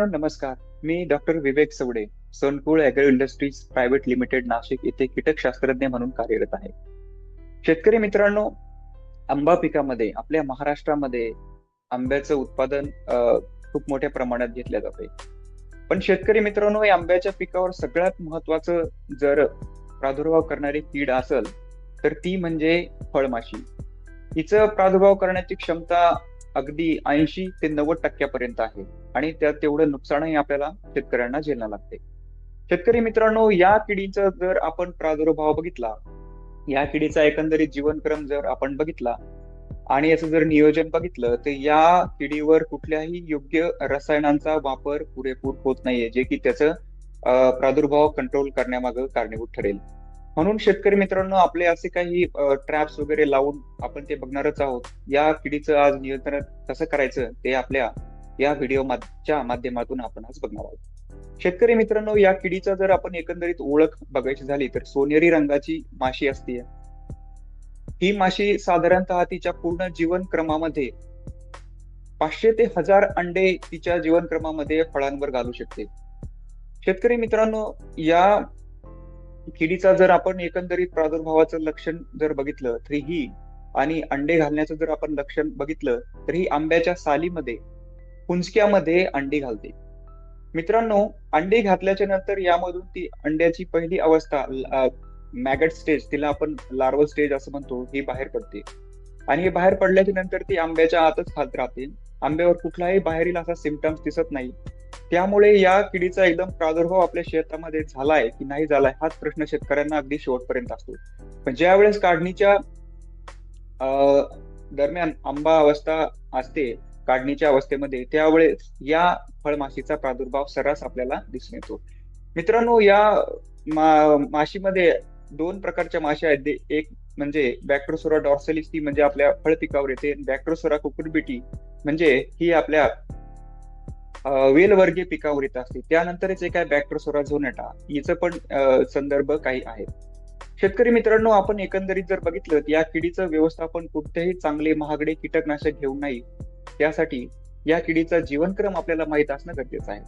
नमस्कार. मी doctor Vivek Savade Sonkul agro industries private limited Nashik येथे कीटकशास्त्रज्ञ म्हणून कार्यरत आहे. शेतकरी मित्रांनो आंबा पिकामध्ये आपल्या महाराष्ट्रामध्ये आंब्याचं उत्पादन खूप मोठ्या प्रमाणात घेतल्या जाते पण शेतकरी मित्रांनो या आंब्याच्या पिकावर सगळ्यात महत्वाचं जर प्रादुर्भाव करणारी कीड असेल तर ती म्हणजे फळमाशी. हिचं प्रादुर्भाव करण्याची क्षमता अगदी ऐंशी ते नव्वद टक्क्यापर्यंत आहे. आणि त्या तेवढं नुकसानही आपल्याला शेतकऱ्यांना झेलणं लागते. शेतकरी मित्रांनो या किडीचा जर आपण प्रादुर्भाव बघितला या किडीचा एकंदरीत जीवनक्रम जर आपण बघितला आणि याचं जर नियोजन बघितलं तर या किडीवर कुठल्याही योग्य रसायनांचा वापर पुरेपूर होत नाहीये जे की त्याचं प्रादुर्भाव कंट्रोल करण्यामागं कारणीभूत ठरेल. म्हणून शेतकरी मित्रांनो आपले असे काही ट्रॅप्स वगैरे लावून आपण ते बघणारच आहोत. या किडीचं आज नियंत्रण कसं करायचं ते आपल्या या व्हिडिओच्या माध्यमातून आपण आज बघणार आहोत. शेतकरी मित्रांनो या किडीचा जर आपण एकंदरीत ओळख बघायची झाली तर सोनेरी रंगाची माशी असते. ही माशी साधारणतः तिच्या पूर्ण जीवन क्रमामध्ये पाचशे ते हजार अंडे तिच्या जीवन क्रमामध्ये फळांवर घालू शकते. शेतकरी मित्रांनो या किडीचा जर आपण एकंदरीत प्रादुर्भावाचं लक्षण जर बघितलं तर ही आणि अंडे घालण्याचं जर आपण लक्षण बघितलं तर ही आंब्याच्या सालीमध्ये पुंजक्यामध्ये अंडी घालते. मित्रांनो अंडी घातल्याच्या नंतर यामधून ती अंड्याची पहिली अवस्था मॅगट स्टेज तिला आपण लार्वल स्टेज असं म्हणतो ही बाहेर पडते. आणि हे बाहेर पडल्याच्या नंतर ती आंब्याच्या आतच खात राहते. आंब्यावर कुठलाही बाहेरील असा सिमटम्स दिसत नाही. त्यामुळे या किडीचा एकदम प्रादुर्भाव आपल्या शेतामध्ये झालाय की नाही झालाय हाच प्रश्न शेतकऱ्यांना अगदी शेवटपर्यंत असतो. पण ज्या वेळेस काढणीच्या अं, दरम्यान आंबा अवस्था असते काढणीच्या अवस्थेमध्ये त्यावेळेस या फळमाशीचा प्रादुर्भाव सर्रास आपल्याला दिसून येतो. मित्रांनो या मा- माशीमध्ये दोन प्रकारच्या माश्या आहेत. एक म्हणजे बॅक्ट्रोसोरा डॉर्सलिस ती म्हणजे आपल्या फळ पिकावर येते. बॅक्ट्रोसोरा कुकुरबिटी म्हणजे ही आपल्या वेलवर्गीय पिकावर येत असते. त्यानंतरच एक आहे बॅक्ट्रोसोरा झोनेटा. याचं पण संदर्भ काही आहेत शेतकरी मित्रांनो आपण एकंदरीत जर बघितलं तर या किडीचं व्यवस्थापन कुठेही चांगले महागडे कीटकनाशक घेऊन नाही त्यासाठी या किडीचा जीवनक्रम आपल्याला माहीत असणं गरजेचं आहे.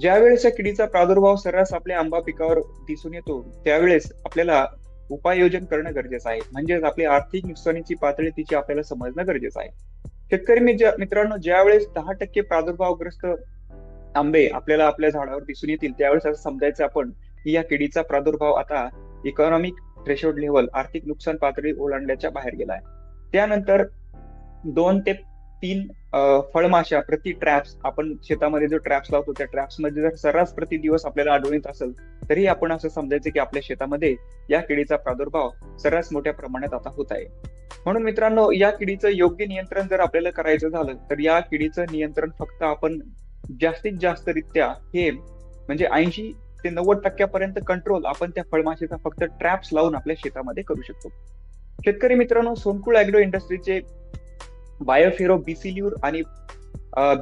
ज्यावेळेस या किडीचा प्रादुर्भाव सर्रास आपल्या आंबा पिकावर दिसून येतो त्यावेळेस आपल्याला उपाययोजन करणं गरजेचं आहे. म्हणजेच आपली आर्थिक नुकसानीची पातळी तिची आपल्याला समजणं गरजेचं आहे. शेतकरी मित्रांनो ज्या वेळेस दहा टक्के प्रादुर्भावग्रस्त आंबे आपल्याला आपल्या झाडावर दिसून येतील त्यावेळेस असं समजायचं आपण की या किडीचा प्रादुर्भाव आता इकॉनॉमिक थ्रेशोल्ड लेवल आर्थिक नुकसान पातळी ओलांडल्याच्या बाहेर गेलाय त्यानंतर दोन ते तीन फळमाशा प्रति ट्रॅप्स आपण शेतामध्ये जो ट्रॅप्स लावतो त्या ट्रॅप्समध्ये जर सर्रास प्रति दिवस आपल्याला आढळून येत असेल तरी आपण असं समजायचं की आपल्या शेतामध्ये या किडीचा प्रादुर्भाव सर्रास मोठ्या प्रमाणात आता होत आहे. म्हणून मित्रांनो या किडीचं योग्य नियंत्रण जर आपल्याला करायचं झालं तर या किडीचं नियंत्रण फक्त आपण जास्तीत जास्त रित्या हे म्हणजे ऐंशी ते नव्वद टक्क्यापर्यंत कंट्रोल आपण त्या फळमाशीचा फक्त ट्रॅप्स लावून आपल्या शेतामध्ये करू शकतो. शेतकरी मित्रांनो सोनकुळ अॅग्रो इंडस्ट्रीचे बायोफेरो बिसिल्यूर आणि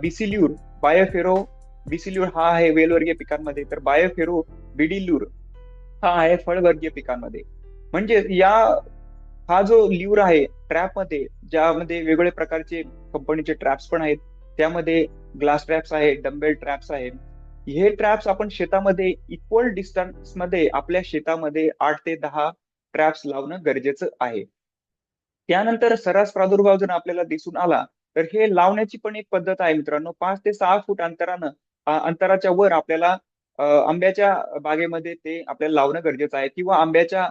बिसिल्यूर बायोफेरो बिसिल्यूर हा आहे वेलवर्गीय पिकांमध्ये तर बायोफेरो बिडिल्यूर हा आहे फळवर्गीय पिकांमध्ये. म्हणजे या हा जो ल्यूर आहे ट्रॅपमध्ये ज्यामध्ये वेगवेगळ्या प्रकारचे कंपनीचे ट्रॅप्स पण आहेत त्यामध्ये ग्लास ट्रॅप्स आहे डंबेल ट्रॅप्स आहे. हे ट्रॅप्स आपण शेतामध्ये इक्वल डिस्टन्समध्ये आपल्या शेतामध्ये आठ ते दहा ट्रॅप्स लावणं गरजेचं आहे. त्यानंतर सरास प्रादुर्भाव जर आपल्याला दिसून आला तर हे लावण्याची पण एक पद्धत आहे मित्रांनो. पाच ते सहा फूट अंतरानं अंतराच्या वर आपल्याला आंब्याच्या बागेमध्ये ते आपल्याला लावणं गरजेचं आहे किंवा आंब्याच्या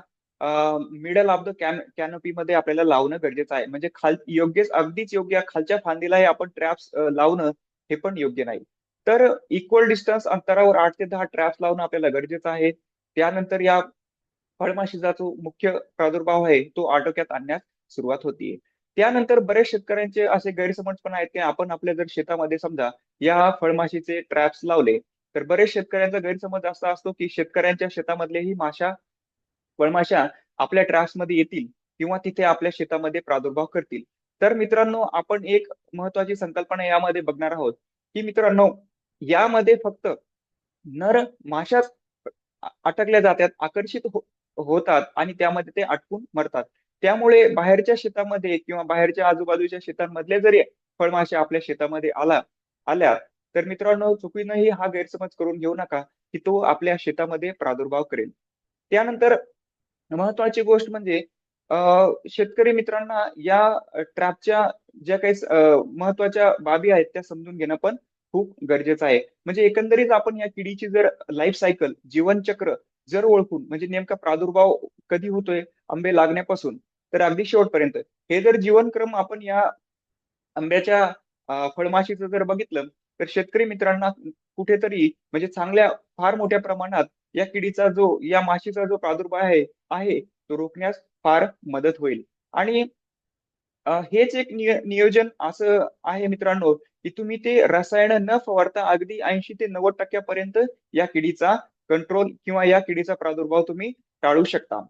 middle of the can canopy मध्ये आपल्याला लावणं गरजेचं आहे. म्हणजे खाल योग्य अगदीच योग्य खालच्या फांदीलाही आपण ट्रॅप्स लावणं हे पण योग्य नाही. तर इक्वल डिस्टन्स अंतरावर आठ ते दहा ट्रॅप्स लावणं आपल्याला गरजेचं आहे. त्यानंतर या फळमाशीचा जो मुख्य प्रादुर्भाव आहे तो आटोक्यात आणण्यास सुरुवात होती. त्यानंतर बरेच शेतकऱ्यांचे असे गैरसमज पण आहेत की आपण आपल्या जर शेतामध्ये समजा या फळमाशीचे ट्रॅप्स लावले तर बरेच शेतकऱ्यांचा गैरसमज असा असतो की शेतकऱ्यांच्या शेतामधलेही माशा फळमाशा आपल्या ट्रॅप्समध्ये येतील किंवा तिथे आपल्या शेतामध्ये प्रादुर्भाव करतील. तर मित्रांनो आपण एक महत्वाची संकल्पना यामध्ये बघणार आहोत की मित्रांनो यामध्ये फक्त नर माशाच अटकल्या जातात आकर्षित हो- होतात आणि त्यामध्ये ते अटकून मरतात. त्यामुळे बाहेरच्या शेतामध्ये किंवा बाहेरच्या आजूबाजूच्या शेतांमधले जरी फळमाशा आपल्या शेतामध्ये आला आल्या तर मित्रांनो चुकीनंही हा गैरसमज करून घेऊ नका की तो आपल्या शेतामध्ये प्रादुर्भाव करेल. त्यानंतर महत्वाची गोष्ट म्हणजे अं, शेतकरी मित्रांना या ट्रॅपच्या ज्या काही महत्त्वाच्या बाबी आहेत त्या समजून घेणं पण खूप गरजेचं आहे. म्हणजे एकंदरीत आपण या किडीची जर लाईफ सायकल जीवनचक्र जर ओळखून म्हणजे नेमका प्रादुर्भाव कधी होतोय आंबे लागण्यापासून तर अगदी शेवटपर्यंत. हे जर जीवनक्रम आपण या आंब्याच्या फळमाशीचं जर बघितलं तर शेतकरी मित्रांना कुठेतरी म्हणजे चांगल्या फार मोठ्या प्रमाणात या किडीचा जो या माशीचा जो प्रादुर्भाव आहे आहे तो रोखण्यास फार मदत होईल. आणि हेच एक निय- नियोजन असं आहे मित्रांनो की तुम्ही ते रसायन न फवारता अगदी ऐंशी ते नव्वद टक्क्यापर्यंत या किडीचा कंट्रोल किंवा या किडीचा प्रादुर्भाव तुम्ही टाळू शकता.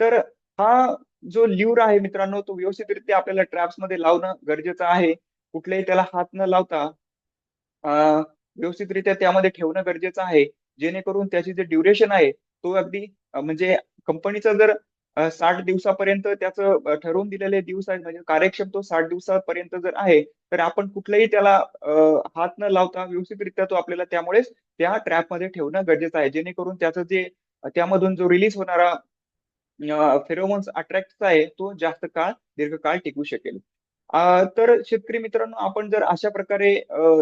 तर हा जो ल्यूर आहे मित्रांनो तो व्यवस्थितरित्या आपल्याला ट्रॅप्समध्ये लावणं गरजेचं आहे. कुठलेही त्याला हात न लावता व्यवस्थितरित्या त्यामध्ये ठेवणं गरजेचं आहे. जेणेकरून त्याची जे ड्युरेशन आहे तो अगदी म्हणजे कंपनीचा जर साठ दिवसापर्यंत त्याचं ठरवून दिलेले दिवस आहेत. म्हणजे कार्यक्षम तो साठ दिवसापर्यंत जर आहे तर आपण कुठलाही त्याला हात न लावता व्यवस्थितरित्या तो आपल्याला त्यामुळेच त्या ट्रॅपमध्ये ठेवणं गरजेचं आहे. जेणेकरून त्याचं जे त्यामधून जो रिलीज होणारा फेरोमोन्स अट्रॅक्ट आहे तो जास्त काळ दीर्घकाळ टिकू शकेल. तर शेतकरी मित्रांनो आपण जर अशा प्रकारे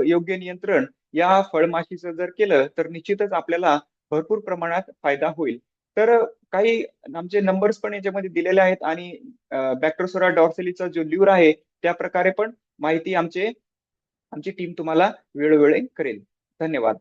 योग्य नियंत्रण या फळमाशीचं जर केलं तर निश्चितच आपल्याला भरपूर प्रमाणात फायदा होईल. तर काही आमचे नंबर्स पण याच्यामध्ये दिलेले आहेत आणि बॅक्ट्रोसोरा डॉर्सेलीचा जो ल्यूर आहे त्या प्रकारे पण माहिती आमचे आमची टीम तुम्हाला वेळोवेळी करेल. धन्यवाद.